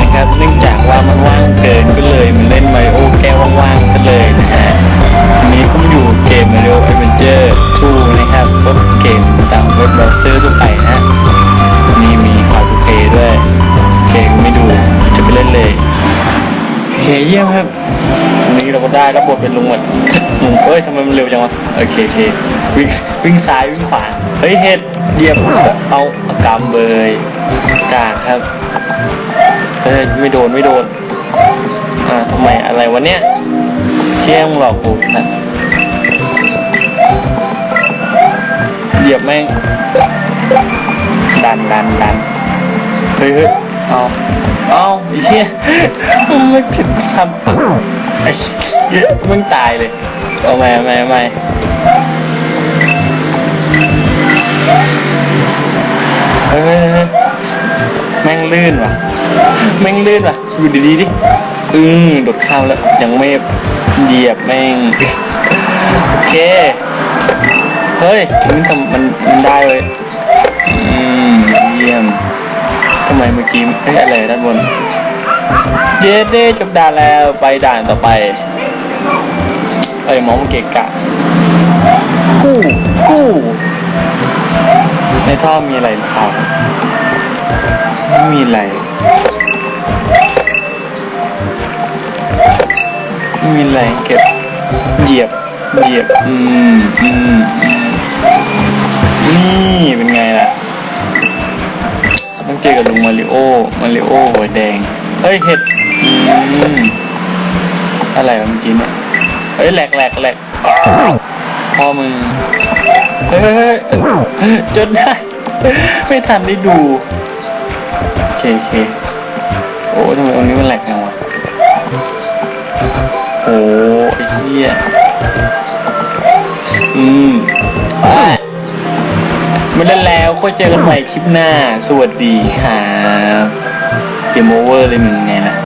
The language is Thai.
นะครับ เนื่องจากว่ามันว่างเกินก็เลยมาเล่นไมโอแก้วว่างๆซะเลยนะฮะวันนี้ผมอยู่เกม Mario Adventure 2 นะครับก็เกมตามเว็บเบราว์เซอร์ทั่วไปนะฮะนี่มี How to Play ด้วยเกมไม่ดูจะไปเล่นเลยโอเคเยี่ยมครับวันนี้เราก็ได้รับบทเป็นลุงหมดลุงเอ้ยทำไมมันเร็วจังวะโอเคโอเควิ่งวิ่งซ้ายวิ่งขวาเฮ้ยเฮ็ดเหยียบเอากำเบยกากครับ ฮ้ยไม่โดนไม่โดนอ่าทำไมอะไรวะเนี่ยเชี่ยมงหลอกกูนะเหยียบแม่งดันดันดันเฮ้ยเฮ้ยเอาเอาไอ้เชี่ยไม่ผิดทำไอ้เชี่ยมึงตายเลยเอาไม่ไม่ไม่เฮ้ยแม่งลื่นว่ะ แม่งลื่นว่ะอยู่ดีๆดิอืมโดดข้ามแล้วยังไม่เหยียบแม่งโอเคเฮ้ยมันทำมันมันได้เว้ยอืมเยี่ยมทำไมเมื่อกี้เอ้ยอะไรด้านบนเย้เด้จบด่านแล้วไปด่านต่อไปเอ้ยมองมันเกะกะกู้กู้ในท่อมีอะไรหรือเปล่าไม่มีอะไร มีอะไรเก็บเหยียบเหยียบอืมอืมนี่เป็นไงล่ะ ต้องเจอกับลุงมาริโอมาริโอหัวแดงเฮ้ยเห็ดอืมอะไรวะเมื่อกี้เนี่ยเฮ้ยแหลกแหลกแหลกพ่อมึงเฮ้ยจนได้ ไม่ทันได้ดูเคเคโอ้ทำไมตรงนี้มันแหลกจังวะ โอ้ไอ้เหี้ยอืมอะไม่เล่นแล้วก็เจอกันใหม่คลิปหน้า สวัสดีครับเกมโอเวอร์เลยมึงไงล่ะ